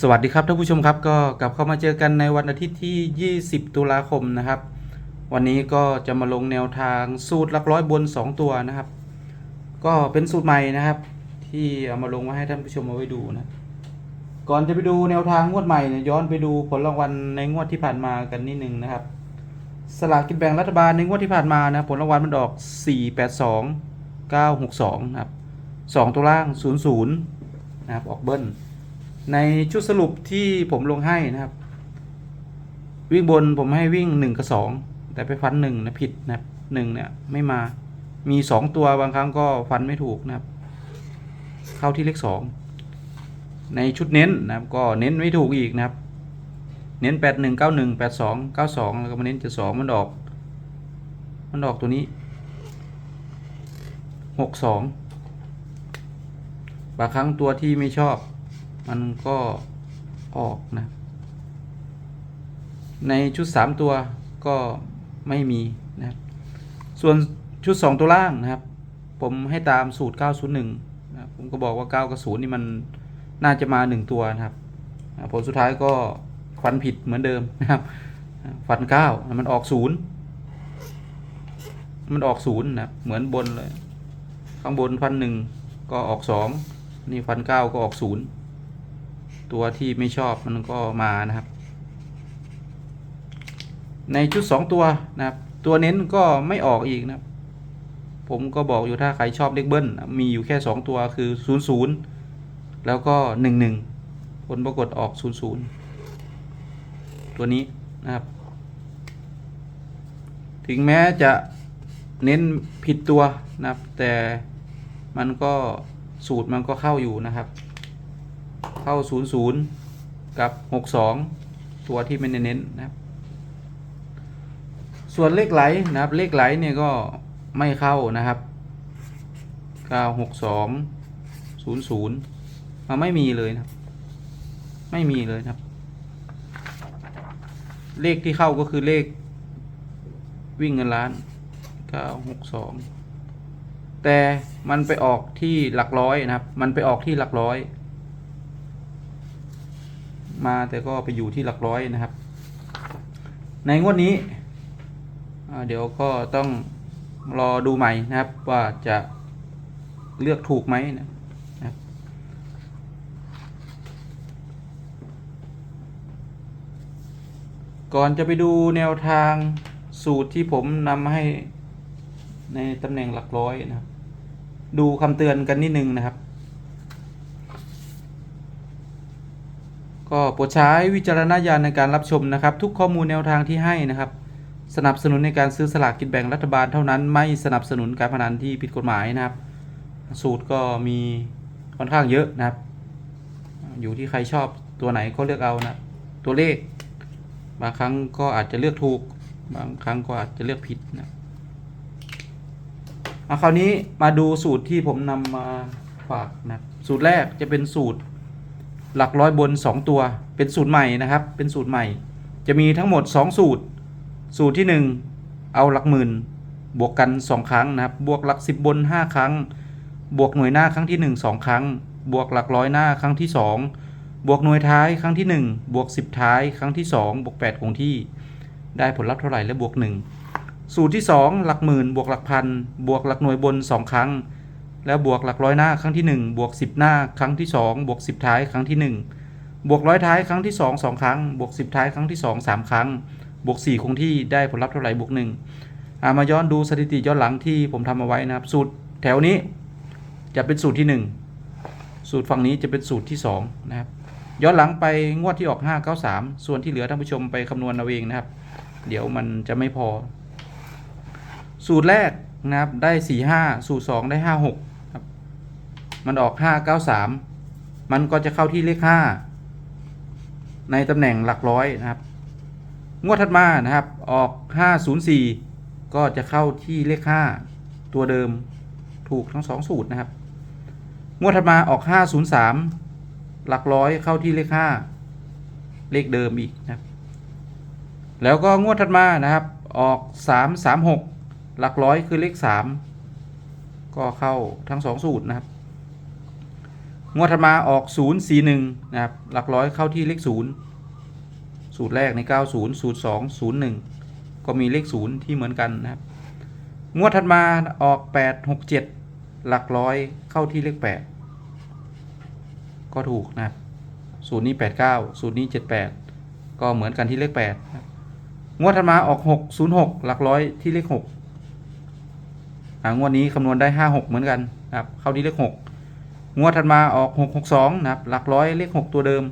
สวัสดีครับท่านผู้ชมครับก็กลับเข้ามาเจอกันในวันอาทิตย์ที่ 20 ตุลาคมนะครับ วันนี้ก็จะมาลงแนวทางสูตรหลักร้อยบน 2 ตัวนะครับ ก็เป็นสูตรใหม่นะครับ ที่เอามาลงมาให้ท่านผู้ชมเอาไว้ดูนะก่อนจะไปดูแนวทางงวดใหม่เนี่ยย้อนไปดูผลรางวัลในงวดที่ผ่านมากันนิดนึงนะครับ สลากกินแบ่งรัฐบาลในงวดที่ผ่านมานะผลรางวัลมันออก 482 962นะครับ2ตัวล่าง 00นะครับออกเบิ้ล ในชุดสรุปที่ผมลงให้นะครับ วิ่งบนผมให้วิ่งหนึ่งกับสองแต่ไปฟันหนึ่งนะผิดนะครับหนึ่งเนี่ยไม่มามีสองตัวบางครั้งก็ฟันไม่ถูกนะครับ เข้าที่เลขสองในชุดเน้นนะครับก็เน้นไม่ถูกอีกนะครับ เน้นแปดหนึ่งเก้าหนึ่งแปดสองเก้าสองแล้วก็มาเน้นเจ็ดสองมันออกมันออกตัวนี้หกสองบางครั้งตัวที่ไม่ชอบ มันก็ออกนะ ในชุด 3 ตัวก็ไม่มีนะส่วนชุด 2 ตัวล่างนะครับ ผมให้ตามสูตร 901นะผมก็บอกว่า 9กับ0นี่มันน่าจะมา 1 ตัวนะครับผลสุดท้ายก็ฟันผิดเหมือนเดิมนะครับ ฟัน 9 มันออก 0 มันออก0นะเหมือนบนเลย ข้างบนฟัน 1 ก็ออก 2 นี่ฟัน 9 ก็ออก 0 ตัวที่ไม่ชอบมันก็มานะครับ ในชุด 2 ตัวนะครับ ตัวเน้นก็ไม่ออกอีกนะครับ ผมก็บอกอยู่ถ้าใครชอบเลขเบิ้ลมีอยู่แค่ 2 ตัวคือ 0 0 แล้วก็ 1 1 ผลปรากฏออก 0 0 ตัวนี้นะครับ ถึงแม้จะเน้นผิดตัวนะครับ แต่มันก็สูตรมันก็เข้าอยู่นะครับ เข้า 0 0 กับ 62 ตัวที่ไม่เน้นนะครับ ส่วนเลขไหลนะครับ เลขไหลเนี่ยก็ไม่เข้านะครับ 962 00มาไม่มีเลยนะครับ ไม่มีเลยนะครับ เลขที่เข้าก็คือเลขวิ่งเงินล้าน 962 แต่มันไปออกที่หลักร้อยนะครับ มันไปออกที่หลักร้อย มาแต่ก็ไปอยู่ที่หลักร้อยนะครับ ในงวดนี้ เดี๋ยวก็ต้องรอดูใหม่นะครับว่าจะเลือกถูกไหมนะครับก่อนจะไปดูแนวทางสูตรที่ผมนำมาให้ในตำแหน่งหลักร้อยนะครับ ดูคำเตือนกันนิดนึงนะครับ ก็โปรดใช้วิจารณญาณในการรับชมนะครับ ทุกข้อมูลแนวทางที่ให้นะครับ สนับสนุนในการซื้อสลากกินแบ่งรัฐบาลเท่านั้น ไม่สนับสนุนการพนันที่ผิดกฎหมายนะครับ สูตรก็มีค่อนข้างเยอะนะครับ อยู่ที่ใครชอบตัวไหนก็เลือกเอานะตัวเลข บางครั้งก็อาจจะเลือกถูก บางครั้งก็อาจจะเลือกผิดนะเอาคราวนี้มาดูสูตรที่ผมนำมาฝากนะสูตรแรกจะเป็นสูตร หลักร้อยบน 2 ตัว เป็นสูตรใหม่นะครับ เป็นสูตรใหม่ จะมีทั้งหมด 2 สูตร สูตรที่ 1 เอาหลักหมื่น บวกกัน 2 ครั้งนะครับ บวกหลัก 10 บน 5 ครั้ง บวกหน่วยหน้าครั้งที่ 1 2 ครั้ง บวกหลักร้อยหน้าครั้งที่ 2 บวกหน่วยท้ายครั้งที่ 1 บวก 10 ท้ายครั้งที่ 2 บวก 8 คงที่ ได้ผลลัพธ์เท่าไหร่และบวก 1 สูตรที่ 2 หลักหมื่น บวกหลักพัน บวกหลักหน่วยบน 2 ครั้ง แล้วบวกหลักร้อยหน้าครั้งที่ 1 บวก 10 หน้าครั้งที่ 2 บวก 10 ท้ายครั้งที่ 1 บวกร้อยท้ายครั้งที่ 2 2 ครั้ง บวก 10 ท้ายครั้งที่ 2 3 ครั้ง บวก 4 คงที่ได้ผลลัพธ์เท่าไหร่บวก1อ่ามาย้อนดูสถิติย้อนหลังที่ผมทำเอาไว้นะครับ สูตรแถวนี้จะเป็นสูตรที่ 1 สูตรฝั่งนี้จะเป็นสูตรที่2นะครับย้อนหลังไปงวดที่ออก 593 ส่วนที่เหลือท่านผู้ชมไปคำนวณเอาเองนะครับ เดี๋ยวมันจะไม่พอ สูตรแรกนะครับได้ 45 สูตร 2 ได้ 56 มันออก 593 มันก็จะเข้าที่เลข 5 ในตำแหน่งหลักร้อยนะครับ งวดถัดมานะครับออก 504 ก็จะเข้าที่เลข 5 ตัวเดิมถูกทั้ง 2 สูตรนะครับ งวดถัดมาออก 503 หลักร้อยเข้าที่เลข 5 เลขเดิมอีกนะครับ แล้วก็งวดถัดมานะครับออก 336 หลักร้อยคือเลข 3 ก็เข้าทั้ง 2 สูตรนะครับ งวดถัดมาออก 0 4 1 นะครับ หลักร้อยเข้าที่เลข 0 สูตรแรกใน 90 สูตร 2 0 1 ก็มีเลข 0 ที่เหมือนกันนะครับ งวดถัดมาออก 8 6 7 หลักร้อยเข้าที่เลข 8 ก็ถูกนะครับ สูตรนี้ 89 สูตรนี้ 78 ก็เหมือนกันที่เลข 8 นะครับงวดถัดมาออก 6 0 6 หลักร้อยที่เลข6อ่างวดนี้คำนวณได้ 5 6 เหมือนกันนะครับ เข้าที่เลข 6 งวดถัดมาออก 6 6 2 นะครับ หลักร้อยเลข 6 ตัวเดิม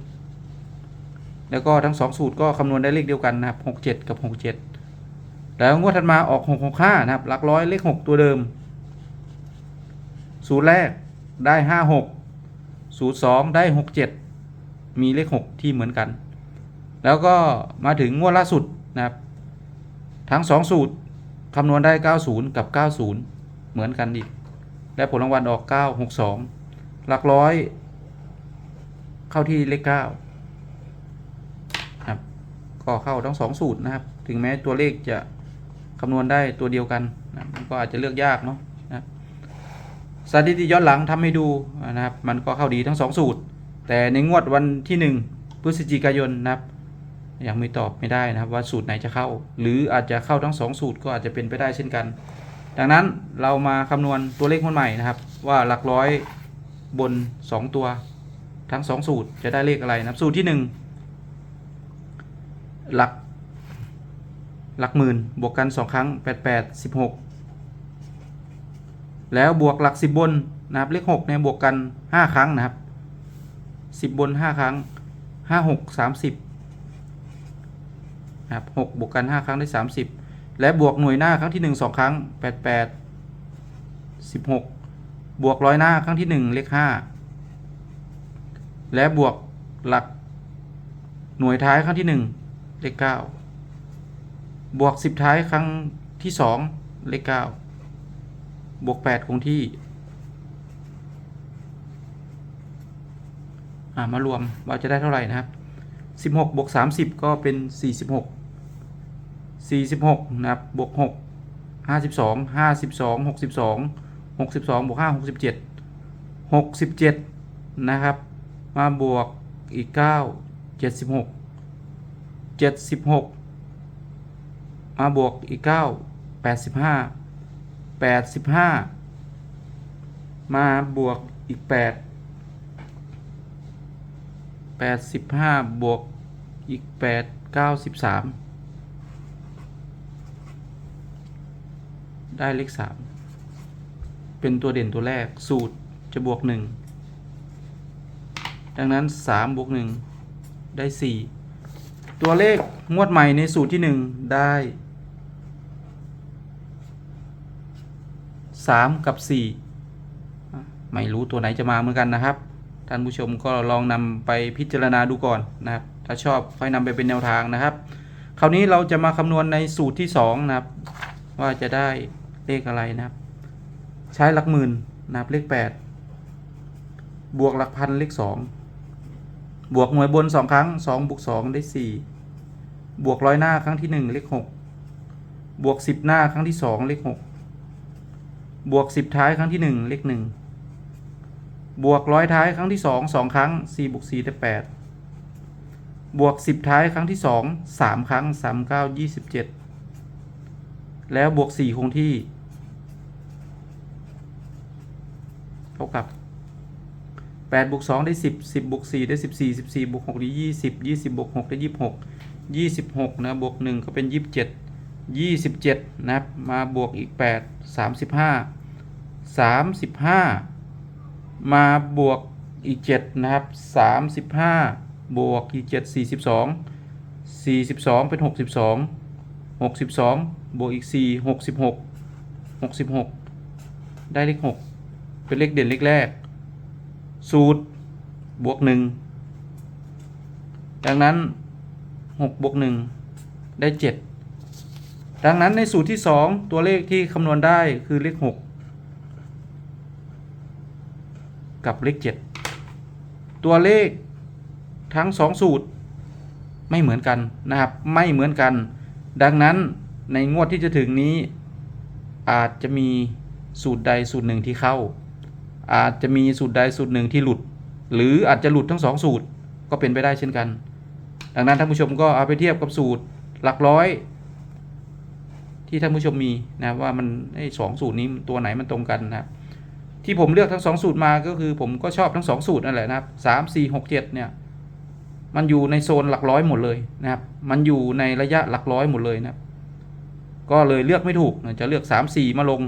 แล้วก็ทั้ง 2 สูตรก็คำนวณได้เลขเดียวกันนะครับ 6 7 กับ 6 7 แล้วงวดถัดมาออก 6 6 5 นะครับ หลักร้อยเลข 6 ตัวเดิม สูตรแรกได้ 5 6 สูตร 2 ได้ 6 7 มีเลข 6 ที่เหมือนกัน แล้วก็มาถึงงวดล่าสุดนะครับ ทั้ง 2 สูตรคำนวณได้ 90 กับ 90 เหมือนกันอีก และผลรางวัลออก 962 หลักร้อย เข้าที่เลข9ครับก็เข้าทั้ง2สูตรนะครับ ถึงแม้ตัวเลขจะคำนวณได้ตัวเดียวกันนะมันก็อาจจะเลือกยากเนาะนะสถิติย้อนหลังทำให้ดูนะครับ มันก็เข้าดีทั้ง2สูตร แต่ในงวดวันที่1พฤศจิกายนนะครับยังไม่ตอบไม่ได้นะครับว่าสูตรไหนจะเข้า หรืออาจจะเข้าทั้ง 2 สูตรก็อาจจะเป็นไปได้เช่นกัน ดังนั้นเรามาคำนวณตัวเลขมันใหม่นะครับ ว่าหลักร้อย บน 2 ตัว ทั้ง 2 สูตรจะได้เลขอะไรนะครับสูตรที่ 1 หลัก หลักหมื่นบวกกัน 2 ครั้ง 8 8 16 แล้วบวกหลัก 10 บนนะครับเลข6เนี่ยบวกกัน 5 ครั้งนะครับ 10 บน 5 ครั้ง 5 6 30นะครับ6บวกกัน 5 ครั้งได้ 30 และบวกหน่วยหน้าครั้งที่ 1 2 ครั้ง 8 8 16 บวกร้อยหน้าครั้งที่ 1 เลข 5 และบวกหลักหน่วยท้ายครั้งที่ 1 เลข 9 บวก 10 ท้ายครั้งที่ 2 เลข 9 บวก 8 คงที่ามารวมว่าจะได้เท่าไหร่นะครับ 16 บวก 30 ก็เป็น 46 46 นะครับ บวก 6 52 52 62 62บวก5 67 67 นะครับ มาบวกอีก 9 76 76 มาบวกอีก 9 85 85 มาบวกอีก 8 85 บวกอีก 8 93 ได้เลข3 เป็นตัวเด่นตัวแรกสูตรจะบวก 1 ดังนั้น 3 บวก 1 ได้ 4 ตัวเลขงวดใหม่ในสูตรที่ 1 ได้ 3 กับ 4 ไม่รู้ตัวไหนจะมาเหมือนกันนะครับท่านผู้ชมก็ลองนำไปพิจารณาดูก่อนนะครับ ถ้าชอบค่อยนำไปเป็นแนวทางนะครับ คราวนี้เราจะมาคำนวณในสูตรที่ 2 นะครับ ว่าจะได้เลขอะไรนะครับ ใช้หลักหมื่นนะครับเลข 8 บวกหลักพันเลข 2 บวกหน่วยบน 2 ครั้ง 2บวก2ได้ 4 บวกร้อยหน้าครั้งที่ 1 เลข 6 บวก 10 หน้าครั้งที่ 2 เลข 6 บวก 10 ท้ายครั้งที่ 1 เลข 1 บวกร้อยท้ายครั้งที่ 2 2 ครั้ง4บวก4ได้ 8 บวก 10 ท้ายครั้งที่ 2 3 ครั้ง 3 9 27 แล้วบวก 4 คงที่ เท่ากับ8บวก2ได้ 10 10บวก4ได้ 14 14บวก6ได้ 20 20บวก6ได้ 26 26นะบวก1ก็เป็น 27 27นะครับมาบวกอีก 8 35 35 มาบวกอีก 7 นะครับ 35 บวกอีก 7 42 42 เป็น 62 62 บวกอีก 4 66 66 ได้เลข 6 เป็นเลขเด่นเลขแรก สูตรบวก1ดังนั้น6บวก1ได้7ดังนั้นในสูตรที่2ตัวเลขที่คำนวณได้คือเลข6กับเลข7ตัวเลขทั้ง2สูตรไม่เหมือนกันนะครับ ไม่เหมือนกัน ดังนั้นในงวดที่จะถึงนี้อาจจะมีสูตรใดสูตรหนึ่งที่เข้า อาจจะมีสูตรใดสูตรหนึ่งที่หลุด หรืออาจจะหลุดทั้งสองสูตรก็เป็นไปได้เช่นกัน ดังนั้นท่านผู้ชมก็เอาไปเทียบกับสูตรหลักร้อย ที่ท่านผู้ชมมีนะว่ามันไอ้สองสูตรนี้ตัวไหนมันตรงกันนะครับที่ผมเลือกทั้งสองสูตรมาก็คือผมก็ชอบทั้งสองสูตรนั่นแหละนะครับสามสี่หกเจ็ดเนี่ยมันอยู่ในโซนหลักร้อยหมดเลยนะครับ มันอยู่ในระยะหลักร้อยหมดเลยนะครับ ก็เลยเลือกไม่ถูกจะเลือกสามสี่มาลง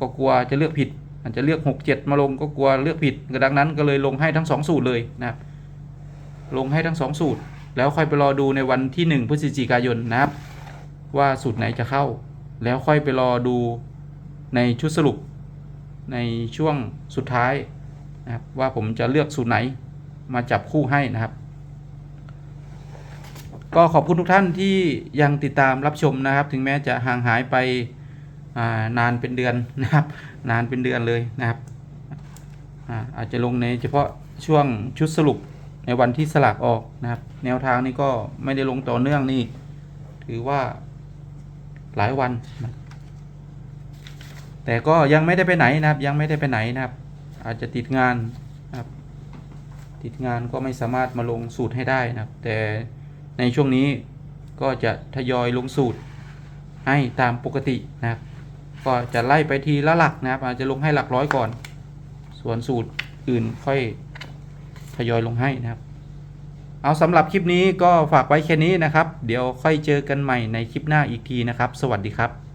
ก็กลัวจะเลือกผิด อาจจะเลือกหกเจ็ดมาลงก็กลัวเลือกผิดดังนั้นก็เลยลงให้ทั้งสองสูตรเลยนะครับ ลงให้ทั้งสองสูตร แล้วค่อยไปรอดูในวันที่หนึ่งพฤศจิกายนนะครับ ว่าสูตรไหนจะเข้า แล้วค่อยไปรอดูในชุดสรุปในช่วงสุดท้ายนะครับว่าผมจะเลือกสูตรไหนมาจับคู่ให้นะครับ ก็ขอบคุณทุกท่านที่ยังติดตามรับชมนะครับ ถึงแม้จะห่างหายไป นานเป็นเดือนนะครับ นานเป็นเดือนเลยนะครับอาอาจจะลงในเฉพาะช่วงชุดสรุปในวันที่สลากออกนะครับ แนวทางนี้ก็ไม่ได้ลงต่อเนื่องนี่ ถือว่าหลายวันนะแต่ก็ยังไม่ได้ไปไหนนะครับ ยังไม่ได้ไปไหนนะครับ อาจจะติดงานนะครับ ติดงานก็ไม่สามารถมาลงสูตรให้ได้นะครับ แต่ในช่วงนี้ก็จะทยอยลงสูตรให้ตามปกตินะครับ ก็จะไล่ไปทีละหลักนะครับ อาจจะลงให้หลักร้อยก่อน ส่วนสูตรอื่นค่อยทยอยลงให้นะครับ เอาสำหรับคลิปนี้ก็ฝากไว้แค่นี้นะครับ เดี๋ยวค่อยเจอกันใหม่ในคลิปหน้าอีกทีนะครับ สวัสดีครับ